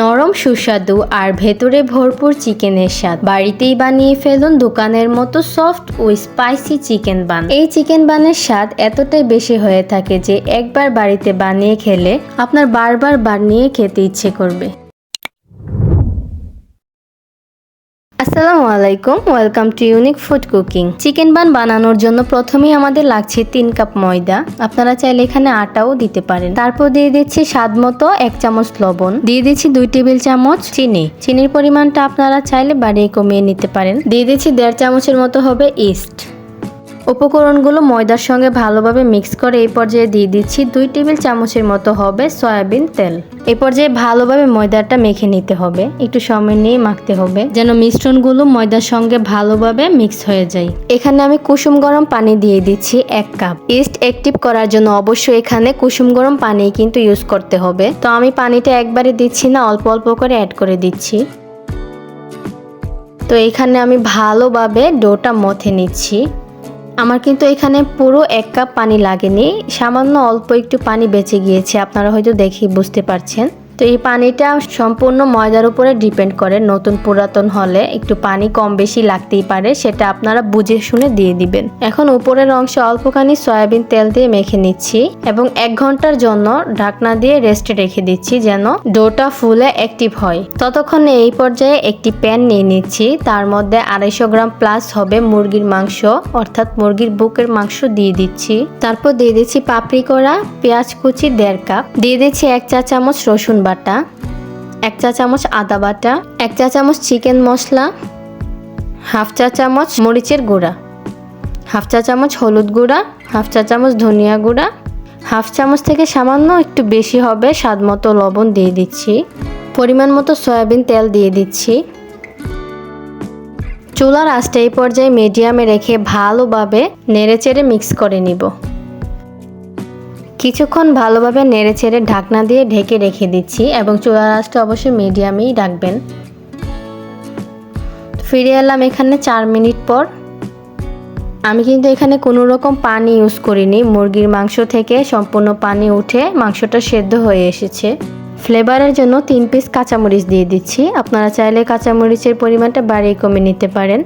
নরম, সুস্বাদু আর ভেতরে ভরপুর চিকেনের স্বাদ। বাড়িতেই বানিয়ে ফেলুন দোকানের মতো সফট ও স্পাইসি চিকেন বান। এই চিকেন বানের স্বাদ এতটাই বেশি হয়ে থাকে যে একবার বাড়িতে বানিয়ে খেলে আপনার বারবার বানিয়ে খেতে ইচ্ছে করবে। আসসালামু আলাইকুম, welcome to unique food cooking. Chicken bun বানানোর জন্য প্রথমেই আমাদের লাগছে তিন কাপ ময়দা। আপনারা চাইলে এখানে আটাও দিতে পারেন। তারপর দিয়ে দিচ্ছি স্বাদ মতো এক চামচ লবণ। দিয়ে দিচ্ছি দুই টেবিল চামচ চিনি। চিনির পরিমাণটা আপনারা চাইলে বাড়িয়ে কমিয়ে নিতে পারেন। দিয়ে দিচ্ছি দেড় চামচের মতো হবে ইস্ট। উপকরণগুলো ময়দার সঙ্গে ভালোভাবে মিক্স করে এই পর্যায়ে দিয়ে দিচ্ছি দুই টেবিল চামচের মতো হবে সয়াবিন তেল। এই পর্যায়ে ভালোভাবে ময়দাটা মেখে নিতে হবে। একটু সময় নিয়ে মাখতে হবে যেন মিশ্রণগুলো ময়দার সঙ্গে ভালোভাবে মিক্স হয়ে যায়। এখানে আমি কুসুম গরম পানি দিয়ে দিচ্ছি এক কাপ। ইস্ট অ্যাক্টিভ করার জন্য অবশ্যই এখানে কুসুম গরম পানি কিন্তু ইউজ করতে হবে। তো আমি পানিটা একবারে দিচ্ছি না, অল্প অল্প করে অ্যাড করে দিচ্ছি। তো এখানে আমি ভালোভাবে ডোটা মথে নিচ্ছি। আমার কিন্তু এখানে পুরো এক কাপ পানি লাগেনি, সামান্য অল্প একটু পানি বেঁচে গিয়েছে, আপনারা হয়তো দেখি বুঝতে পারছেন। তো এই পানিটা সম্পূর্ণ ময়দার উপরে ডিপেন্ড করে। নতুন পুরাতন হলে একটু পানি কম বেশি লাগতেই পারে, সেটা আপনারা বুঝে শুনে দিয়ে দিবেন। এখন উপরের অংশে অল্পখানি সয়াবিন তেল দিয়ে মেখে নিচ্ছি এবং এক ঘণ্টার জন্য ঢাকনা দিয়ে রেস্টে রেখে দিচ্ছি যেন ডোটা ফুলে অ্যাক্টিভ হয়। ততক্ষণে এই পর্যায়ে একটি প্যান নিয়ে নিচ্ছি, তার মধ্যে আড়াইশো গ্রাম প্লাস হবে মুরগির মাংস, অর্থাৎ মুরগির বুকের মাংস দিয়ে দিচ্ছি। তারপর দিয়ে দিচ্ছি পাপড়ি করা, পেঁয়াজ কুচি দেড় কাপ দিয়ে দিচ্ছি এক চা চামচ রসুন বাটা, এক চা চামচ আদা বাটা, এক চা চামচ চিকেন মশলা, হাফ চা চামচ মরিচের গুঁড়া, হাফ চা চামচ হলুদ গুঁড়া, হাফ চা চামচ ধনিয়া গুঁড়া, হাফ চামচ থেকে সামান্য একটু বেশি হবে স্বাদ মতো লবণ দিয়ে দিচ্ছি, পরিমাণ মতো সয়াবিন তেল দিয়ে দিচ্ছি। চুলার আঁচটা এই পর্যায়ে মিডিয়ামে রেখে ভালোভাবে নেড়েচেড়ে মিক্স করে নিব। কিছুক্ষণ ভালোভাবে নেড়ে ছেড়ে ঢাকনা দিয়ে ঢেকে রেখে দিচ্ছি এবং চুলার আঁচটা অবশ্যই মিডিয়ামেই রাখবেন। ফিরে এলাম এখানে চার মিনিট পর। আমি কিন্তু এখানে কোনো রকম পানি ইউজ করিনি। মুরগির মাংস থেকে সম্পূর্ণ পানি উঠে মাংসটা সেদ্ধ হয়ে এসেছে। ফ্লেভারের জন্য তিন পিস কাঁচামরিচ দিয়ে দিচ্ছি। আপনারা চাইলে কাঁচামরিচের পরিমাণটা বাড়িয়ে কমে নিতে পারেন।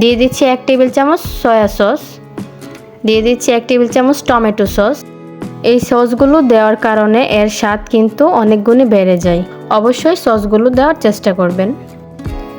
দিয়ে দিচ্ছি এক টেবিল চামচ সয়া সস। দিয়ে দিচ্ছি এক টেবিল চামচ টমেটো সস। এই সসগুলো দেওয়ার কারণে এর স্বাদ কিন্তু অনেক গুণে বেড়ে যায়। অবশ্যই সসগুলো দেওয়ার চেষ্টা করবেন।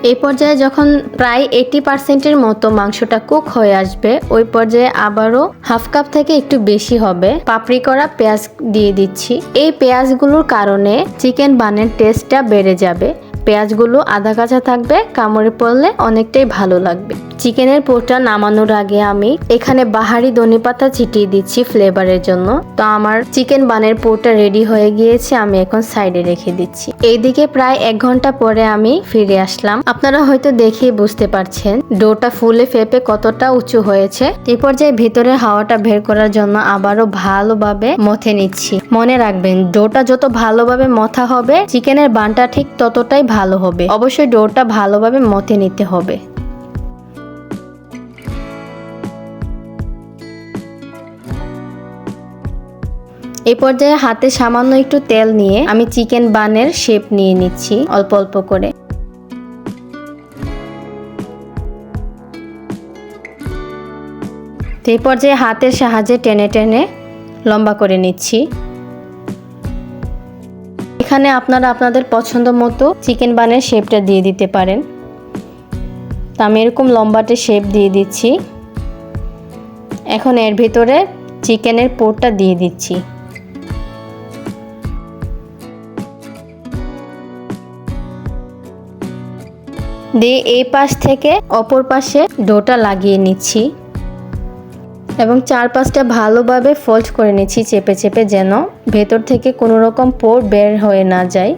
এই পর্যায়ে যখন প্রায় এইটি পার্সেন্টের মতো মাংসটা কুক হয়ে আসবে, ওই পর্যায়ে আবারও হাফ কাপ থেকে একটু বেশি হবে। পাপড়ি করা পেঁয়াজ দিয়ে দিচ্ছি। এই পেঁয়াজগুলোর কারণে চিকেন বানের টেস্টটা বেড়ে যাবে। পেঁয়াজগুলো আধা কাঁচা থাকবে, কামড়ে পড়লে অনেকটাই ভালো লাগবে। চিকেনের পোটা নামানোর আগে আমি এখানে বাহারি ধনে পাতা ছিটিয়ে দিচ্ছি ফ্লেভারের জন্য। তো আমার চিকেন বানের পোটা রেডি হয়ে গিয়েছে, আমি এখন সাইডে রেখে দিচ্ছি। এইদিকে প্রায় এক ঘণ্টা পরে আমি ফিরে আসলাম। আপনারা হয়তো দেখেই বুঝতে পারছেন, ডোটা ফুলে ফেপে কতটা উঁচু হয়েছে। এই পর্যায়ে ভিতরে হাওয়াটা বের করার জন্য আবারও ভালোভাবে মথে নিচ্ছি। মনে রাখবেন, ডোটা যত ভালোভাবে মথা হবে, চিকেনের বানটা ঠিক ততটাই ভালো হবে। অবশ্যই ডোটা ভালোভাবে মথে নিতে হবে। এই পর্যায়ে হাতে সামান্য একটু তেল নিয়ে আমি চিকেন বানের শেপ নিয়ে নিচ্ছি, অল্প অল্প করে। এই পর্যায়ে হাতের সাহায্যে টেনে টেনে লম্বা করে নিচ্ছি। এখানে আপনারা আপনাদের পছন্দ মতো চিকেন বানের শেপটা দিয়ে দিতে পারেন। তা আমি এরকম লম্বাটে শেপ দিয়ে দিচ্ছি। এখন এর ভিতরে চিকেনের পোরটা দিয়ে দিচ্ছি। দিয়ে এই পাশ থেকে অপর পাশে ডোটা লাগিয়ে নিচ্ছি। এবং চারপাশটা ভালোভাবে ফোল্ড করে নিচ্ছি, চেপে চেপে যেন ভেতর থেকে কোনো রকম পোর বের হয়ে না যায়।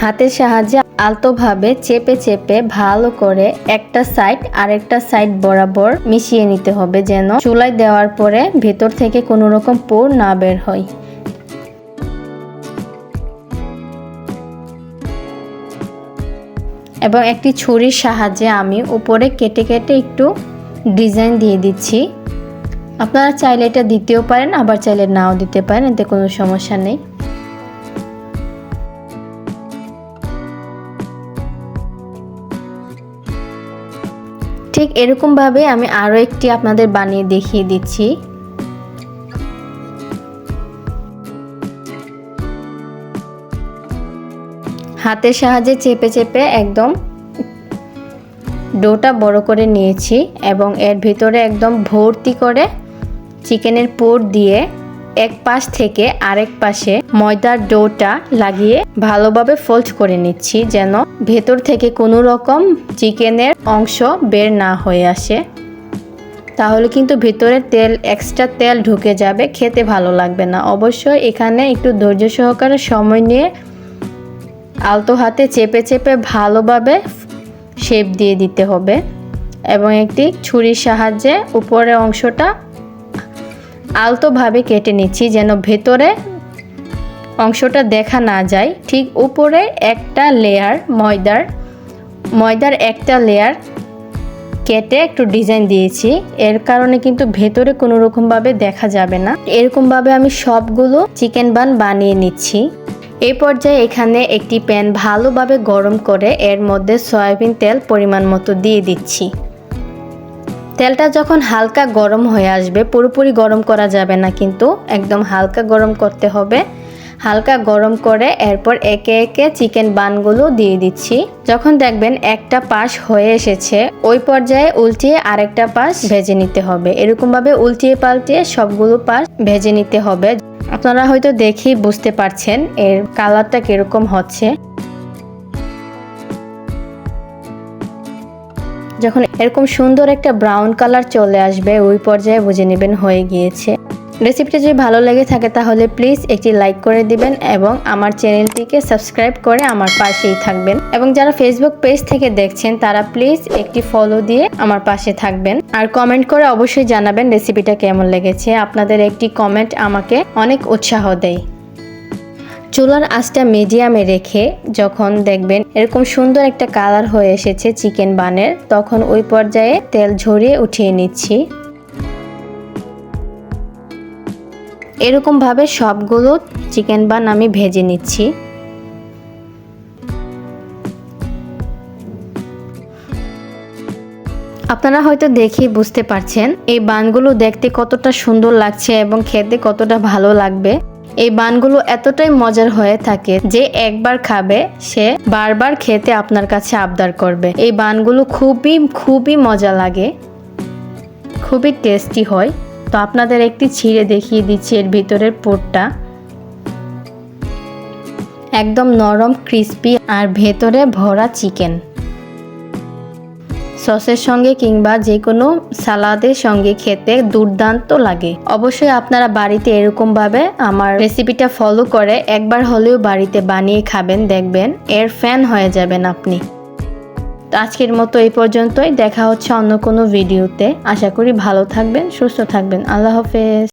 হাতের সাহায্যে আলতোভাবে চেপে চেপে ভালো করে একটা সাইড আরেকটা সাইড বরাবর মিশিয়ে নিতে হবে যেন চুলায় দেওয়ার পরে ভেতর থেকে কোনো রকম পোর না বের হয়। এবং একটি ছুরির সাহায্যে আমি উপরে কেটে কেটে একটু ডিজাইন দিয়ে দিচ্ছি। আপনারা চাইলে এটা দিতেও পারেন, আবার চাইলে নাও দিতে পারেন, এতে কোনো সমস্যা নেই। ঠিক এরকমভাবে আমি আরও একটি আপনাদের বানিয়ে দেখিয়ে দিচ্ছি। হাতের সাহায্যে চেপে চেপে একদম ডোটা বড় করে নিয়েছি এবং এর ভিতরে একদম ভর্তি করে চিকেনের পুর দিয়ে এক পাশ থেকে আরেক পাশে ময়দার ডোটা লাগিয়ে ভালোভাবে ফোল্ড করে নিচ্ছি যেন ভেতর থেকে কোনো রকম চিকেনের অংশ বের না হয়ে আসে। তাহলে কিন্তু ভিতরে তেল এক্সট্রা তেল ঢুকে যাবে, খেতে ভালো লাগবে না। অবশ্যই এখানে একটু ধৈর্য সহকারে সময় নিয়ে আলতো হাতে চেপে চেপে ভালোভাবে শেপ দিয়ে দিতে হবে এবং একটি ছুরির সাহায্যে উপরের অংশটা আলতোভাবে কেটে নিচ্ছি যেন ভেতরে অংশটা দেখা না যায়। ঠিক উপরে একটা লেয়ার ময়দার ময়দার একটা লেয়ার কেটে একটু ডিজাইন দিয়েছি। এর কারণে কিন্তু ভেতরে কোনো রকমভাবে দেখা যাবে না। এরকমভাবে আমি সবগুলো চিকেন বান বানিয়ে নিচ্ছি। এই পর্যায়ে এখানে একটি প্যান ভালোভাবে গরম করে এর মধ্যে সয়াবিন তেল পরিমাণ মতো দিয়ে দিচ্ছি। তেলটা যখন হালকা গরম হয়ে আসবে, পুরোপুরি গরম করা যাবে না কিন্তু, একদম হালকা গরম করতে হবে। হালকা গরম করে এরপর একে একে চিকেন বানগুলো দিয়ে দিচ্ছি। যখন দেখবেন একটা পাশ হয়ে এসেছে, ওই পর্যায়ে উল্টিয়ে আরেকটা পাশ ভেজে নিতে হবে। এরকমভাবে উল্টিয়ে পাল্টিয়ে সবগুলো পাশ ভেজে নিতে হবে। আপনারা হয়তো দেখেই বুঝতে পারছেন এর কালারটা কীরকম হচ্ছে। যখন এরকম সুন্দর একটা ব্রাউন কালার চলে আসবে, ওই পর্যায়ে বুঝে নেবেন হয়ে গিয়েছে। রেসিপিটা যদি ভালো লেগে থাকে তাহলে প্লিজ একটি লাইক করে দিবেন এবং আমার চ্যানেলটিকে সাবস্ক্রাইব করে আমার পাশেই থাকবেন। এবং যারা ফেসবুক পেজ থেকে দেখছেন, তারা প্লিজ একটি ফলো দিয়ে আমার পাশে থাকবেন। আর কমেন্ট করে অবশ্যই জানাবেন রেসিপিটা কেমন লেগেছে। আপনাদের একটি কমেন্ট আমাকে অনেক উৎসাহ দেয়। চুলার আঁচটা মিডিয়ামে রেখে যখন দেখবেন এরকম সুন্দর একটা কালার হয়ে এসেছে চিকেন বানের তখন ওই পর্যায়ে তেল ঝরিয়ে উঠিয়ে নিচ্ছি। এরকমভাবে সবগুলো চিকেন বান আমি ভেজে নিচ্ছি। আপনারা হয়তো দেখে বুঝতে পারছেন, এই বানগুলো দেখতে কতটা সুন্দর লাগছে এবং খেতে কতটা ভালো লাগবে। এই বানগুলো এতটাই মজার হয়ে থাকে যে একবার খাবে, সে বারবার খেতে আপনার কাছে আবদার করবে। এই বানগুলো খুবই খুবই মজা লাগে। খুবই টেস্টি হয়। তো আপনাদের একটি ছিঁড়ে দেখিয়ে দিচ্ছি এর ভিতরের পোরটা একদম নরম ক্রিস্পি আর ভেতরে ভরা চিকেন সসের সঙ্গে কিংবা যে কোনো সালাদের সঙ্গে খেতে দুর্দান্ত লাগে। অবশ্যই আপনারা বাড়িতে এরকমভাবে আমার রেসিপিটা ফলো করে একবার হলেও বাড়িতে বানিয়ে খাবেন, দেখবেন এর ফ্যান হয়ে যাবেন আপনি। তো আজকের মতো এই পর্যন্তই। দেখা হচ্ছে অন্য কোনো ভিডিওতে। আশা করি ভালো থাকবেন, সুস্থ থাকবেন। আল্লাহ হাফেজ।